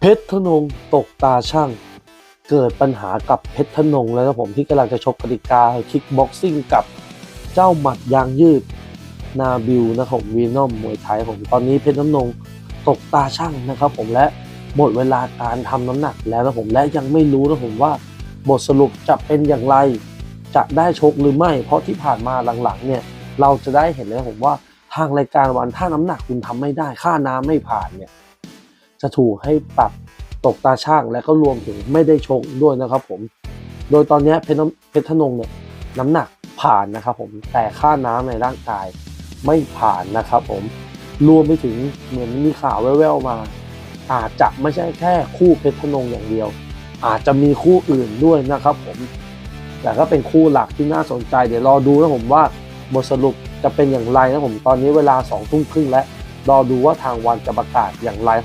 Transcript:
เพชรธนงตกตาช่าง เกิดปัญหากับเพชรธนงแล้วนะผมที่กำลังจะชกกติกาคิกบ็อกซิ่งกับเจ้าหมัดยางยืดนาบิวนะครับผมวีนอมมวยไทยผมตอนนี้เพชรน้ำนงตกตาช่างนะครับ ผมและหมดเวลาการทำน้ำหนักแล้วนะผมและยังไม่รู้นะผมว่า บทสรุปจะเป็นอย่างไร จะได้ชกหรือไม่ เพราะที่ผ่านมาหลังๆ เนี่ย เราจะได้เห็นเลยผมว่าทางรายการวันถ้าน้ำหนักคุณทำไม่ได้ ค่าน้ำไม่ผ่านเนี่ย จะถูกให้ปรับตกตาช่างและก็รวมถึงไม่ได้ชกด้วยนะครับผม โดยตอนนี้เพชรน้ำเพชรธนงเนี่ยน้ำหนักผ่านนะครับผมแต่ค่าน้ำในร่างกายไม่ผ่านนะครับผมรวมไปถึงเหมือนมีข่าวแว่วๆมา อาจจะไม่ใช่แค่คู่เพชรธนงอย่างเดียว อาจจะมีคู่อื่นด้วยนะครับผม แต่ก็เป็นคู่หลักที่น่าสนใจ เดี๋ยวรอดูนะผมว่าบทสรุปจะเป็นอย่างไรนะผมตอนนี้เวลาสองทุ่มครึ่งแล้วรอดูว่าทางวันจะประกาศอย่างไรผม